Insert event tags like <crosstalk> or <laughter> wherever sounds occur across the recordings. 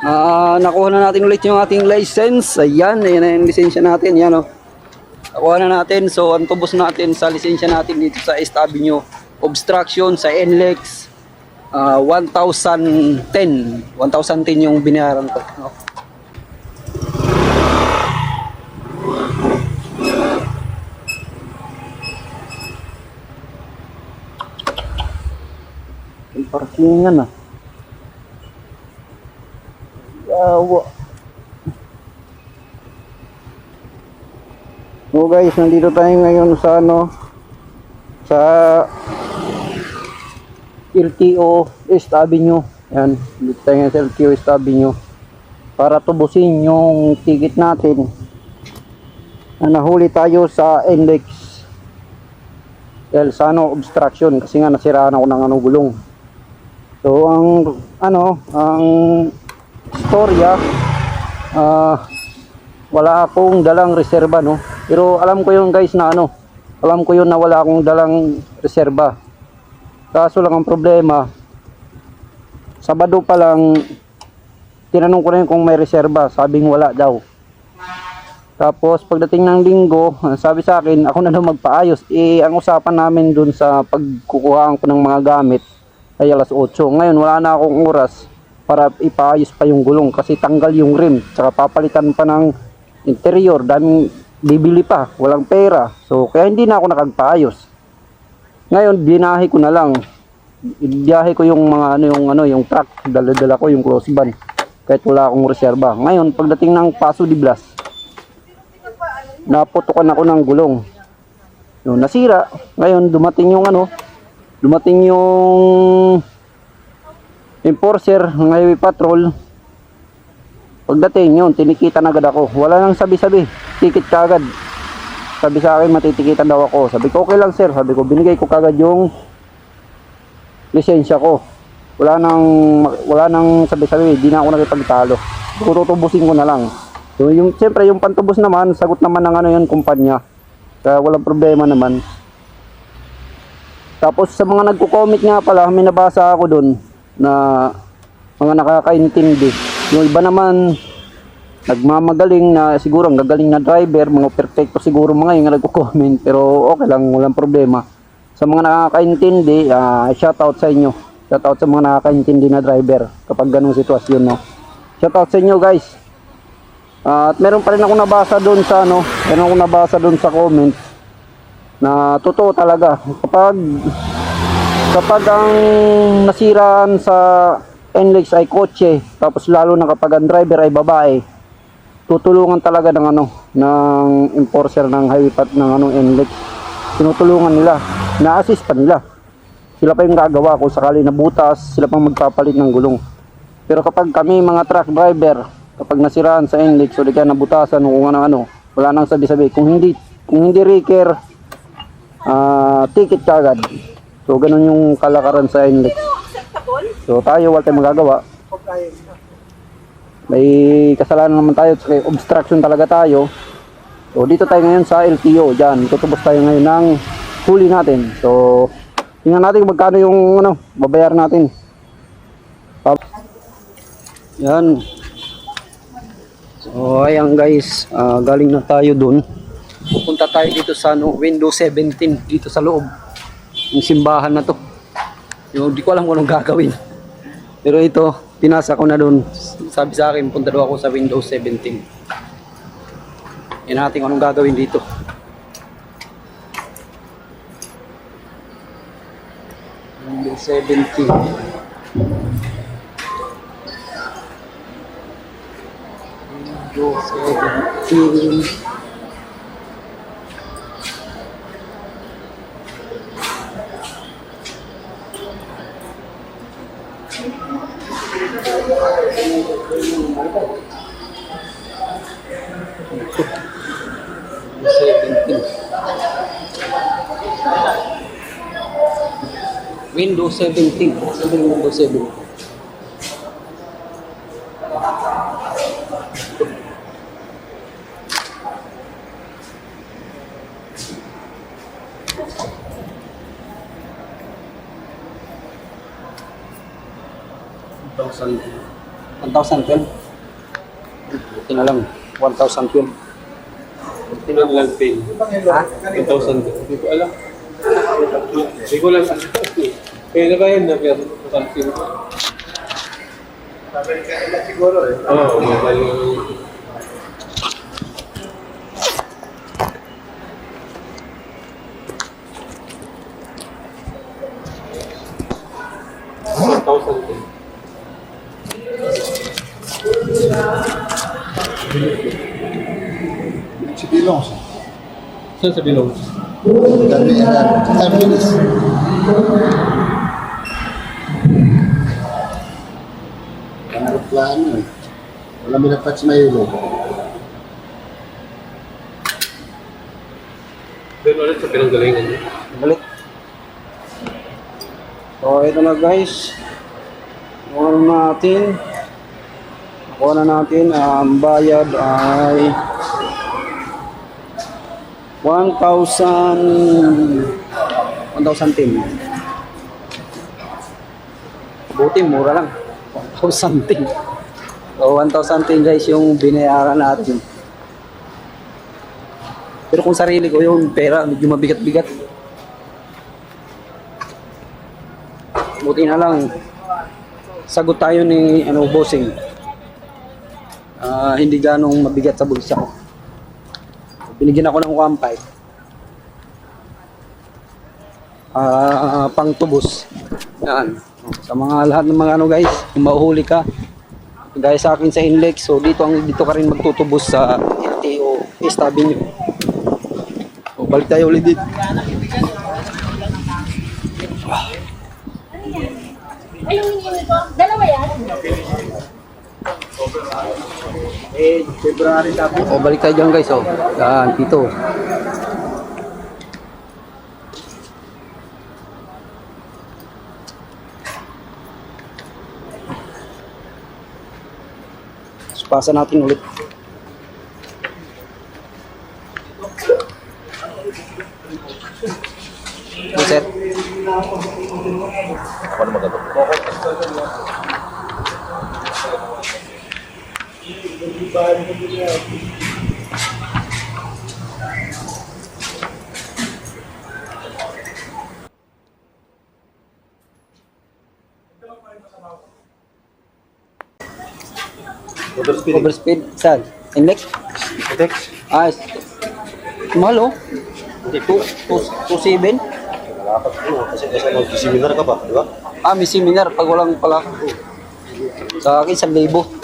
Ah, nakuha na natin ulit yung ating license. Ayan, ayan na yung lisensya natin. Yan oh. Nakuha na natin. So, ang tubos natin sa lisensya natin dito sa East Avenue. Obstruction sa NLEX. ah 1,010. 1,010 yung binayaran ko. No? Yung parkingan ah. Yawa. So guys, nandito tayo ngayon sa ano sa LTO East Avenue. Yan, dito tayo ngayon sa LTO East Avenue para tubusin yung ticket natin na nahuli tayo sa index dahil sa ano, obstruction kasi nga nasiraan ako ng ano gulong. So ang ano, ang storya ah wala akong dalang reserba no. Pero alam ko yun guys na ano, alam ko yun na wala akong dalang reserba. Kaso lang ang problema, Sabado pa lang tinanong ko na yun kung may reserba, sabing wala daw. Tapos pagdating ng linggo, sabi sa akin, ako na daw magpaayos. Eh, ang usapan namin dun sa pagkukuhaan ko ng mga gamit ay alas 8. Ngayon, wala na akong oras para ipaayos pa yung gulong kasi tanggal yung rim. Tsaka papalitan pa ng interior. Daming bibili pa. Walang pera. So, kaya hindi na ako nakagpaayos. Ngayon, binahe ko na lang. Biyahe ko yung mga ano yung ano yung truck, dala-dala ko yung close van. Kahit wala akong reserba. Ngayon, pagdating ng Paso de Blas, naputukan ako ng gulong. Yung nasira. Ngayon, dumating yung ano, dumating yung enforcer ng highway patrol. Pagdating yun, tinikitan agad ako. Wala nang sabi-sabi. Tikit ka agad. Sabi sa akin, matitikitan daw ako. Sabi ko, okay lang sir. Sabi ko, binigay ko kagad yung lisensya ko. Wala nang, wala nang sabi-sabi. Di na ako nakipagtalo. Tutubusin ko na lang. So, yung, siyempre, yung pantubos naman, sagot naman ng ano yun, kumpanya. Kaya walang problema naman. Tapos sa mga nagko-comment nga pala, may nabasa ako dun na mga nakakaintindi. Yung iba naman nagmamagaling na siguro ang gagaling na driver, mga perfecto siguro mga yung nagko-comment pero okay lang, walang problema. Sa mga nakakaintindi, ah, shout out sa inyo. Shout out sa mga nakakaintindi na driver kapag ganung sitwasyon, no. Shout out sa inyo, guys. Ah, at meron pa rin ako nabasa doon sa ano, meron ako nabasa doon sa comment na totoo talaga kapag kapag ang nasiraan sa NLEX ay kotse tapos lalo na kapag ang driver ay babae tutulungan talaga ng ano ng enforcer ng highway pat ng ano NLEX. Tinutulungan nila na-assist pa nila. Sila pa yung gagawa kung sakali na butas sila pang magpapalit ng gulong. Pero kapag kami mga truck driver kapag nasiraan sa NLEX o di kaya nabutasan o kung ano ano wala nang sabi-sabi. Kung hindi kung hindi reker ah ticket kagad so ganun yung kalakaran sa NLEX. So tayo wala tayong magagawa may kasalanan naman tayo kasi obstruction talaga tayo. So dito tayo ngayon sa LTO dyan tutubos tayo ngayon ng huli natin. So tingnan natin magkano yung ano babayar natin. Yan. So ayan guys. Ah, galing na tayo dun. Pupunta tayo dito sa ano, window 17 dito sa loob. Yung simbahan na to. Yung di ko alam kung anong gagawin. Pero ito pinasa ko na doon sabi sa akin punta daw ako sa window 17 yan natin anong gagawin dito. Window 17 window 17 Windows 17. Sabi ng Windows 7. Thousand. 1,012. Buti na lang. 1,012. Ilan lang pin? Ha? 1,000. Hindi ko alam. Hindi ko lang alam. Kaya na ba yun na pero something. siguro eh. Oo, mobile. Saan sa bilong? Dami yan. Terminus. Ang aeroplano eh. Wala mo dapat sa Mayulo. Doon ulit sa pinanggalingan niya. Balik. So, ito na guys. Na natin. Nakuha na natin. Ang bayad ay 1,000 1,010. Buti, mura lang. 1,010. So, 1,010 guys yung binayaran natin. Pero kung sarili ko yung pera, medyo mabigat-bigat. Buti na lang, sagot tayo ni ano, bossing. Ah, hindi ganong mabigat sa bulsa ko. Binigyan ako ng 1.5. Ah, pang tubos. Yan. Sa mga lahat ng mga ano guys, kung mahuhuli ka, gaya sa akin sa Inlex, so dito ang dito ka rin magtutubos sa LTO East Avenue. O, balik tayo ulit dito. Ay, yung hinihingi ko. Dalawa yan? Eh, February tapos. O, balik tayo dyan guys, o. Yan, dito. Pasa natin ulit. Okay, sir. Overspeed. Saan? Inlex? Tex. Ah, mahal oh. 2.7? Dapat po. Kasi kasi mag-seminar ka pa, di ba? Ah, may seminar pag walang pala. Sa akin, 1,000.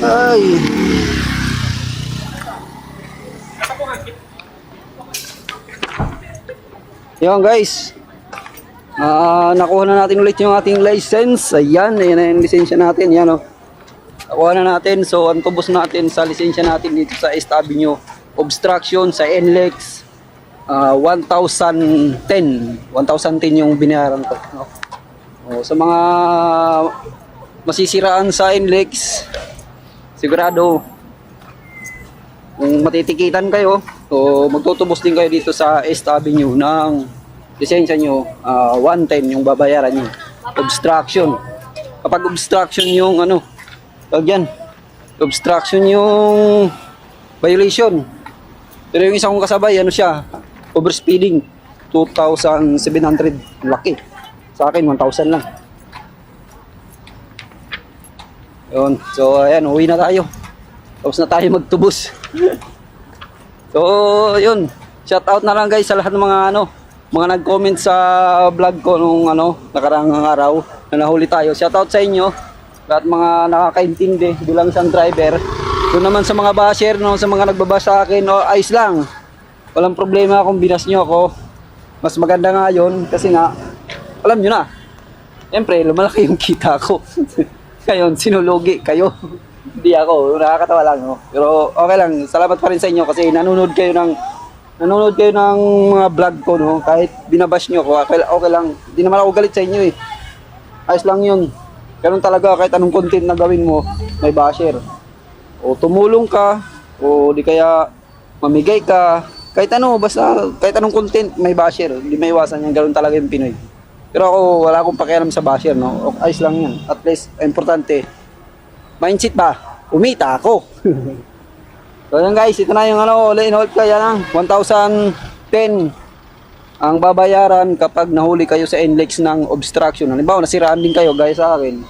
Ay. Yan guys. Ah, nakuha na natin ulit yung ating license. Ayan, ayan na yung lisensya natin. Yan oh. Nakuha na natin. So, ang tubos natin sa lisensya natin dito sa East Avenue. Obstruction sa NLEX. ah, 1,010. 1,010 yung binayaran ko. No? Oh, sa mga masisiraan sa NLEX, sigurado kung matitikitan kayo, so magtutubos din kayo dito sa East Avenue ng lisensya nyo, ah, 110 yung babayaran nyo. Obstruction. Kapag obstruction yung ano, tawag yan, obstruction yung violation. Pero yung isang kong kasabay, ano siya, overspeeding, 2,700. Laki. Sa akin, 1,000 lang. Yun. So, ayan, uwi na tayo. Tapos na tayo magtubos. <laughs> so, yun. Shout out na lang guys sa lahat ng mga ano, mga nag-comment sa vlog ko nung ano, nakarang araw na nahuli tayo. Shout out sa inyo. Lahat mga nakakaintindi bilang isang driver. Doon naman sa mga basher, no, sa mga nagbaba sa akin, no, ayos lang. Walang problema kung binas nyo ako. Mas maganda nga yun kasi nga, alam nyo na. Siyempre, lumalaki yung kita ko. <laughs> Ngayon, sinulugi kayo. <laughs> Hindi ako, nakakatawa lang. No? Pero okay lang, salamat pa rin sa inyo kasi nanonood kayo ng nanonood kayo ng mga vlog ko, no? Kahit binabash nyo ako, okay, okay lang. Hindi naman ako galit sa inyo eh. Ayos lang yun. Ganun talaga, kahit anong content na gawin mo, may basher. O tumulong ka, o di kaya mamigay ka, kahit ano, basta kahit anong content may basher, hindi may iwasan yan, ganoon talaga yung Pinoy. Pero ako, wala akong pakialam sa basher, no? Ayos lang yan. At least, importante, mindset ba? Umita ako. <laughs> so yan guys, ito na yung ano, all in all kaya lang, 1,010 ang babayaran kapag nahuli kayo sa NLEX ng obstruction. Halimbawa, nasiraan din kayo, gaya sa akin.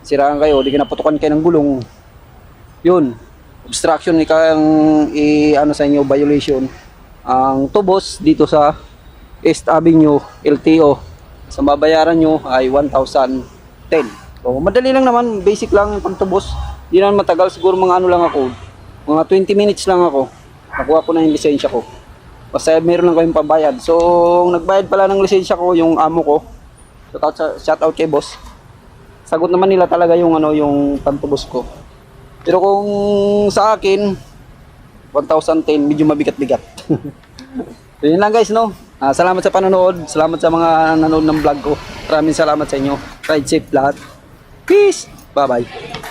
Siraan kayo, di kinaputukan kayo ng gulong. Yun, obstruction ni kang i ano sa inyo violation. Ang tubos dito sa East Avenue LTO sa babayaran nyo ay 1,010. So, madali lang naman, basic lang yung pagtubos. Di naman matagal, siguro mga ano lang ako. Mga 20 minutes lang ako. Nakuha ko na yung lisensya ko. Basta meron lang kayong pambayad. So, nagbayad pala ng lisensya ko yung amo ko. Shout out, shout out kay boss. Sagot naman nila talaga yung ano yung pantubos ko. Pero kung sa akin 1,010 medyo mabigat-bigat. <laughs> so, yun lang guys no. Ah, salamat sa panonood. Salamat sa mga nanonood ng vlog ko. Maraming salamat sa inyo. Ride safe lahat. Peace. Bye-bye.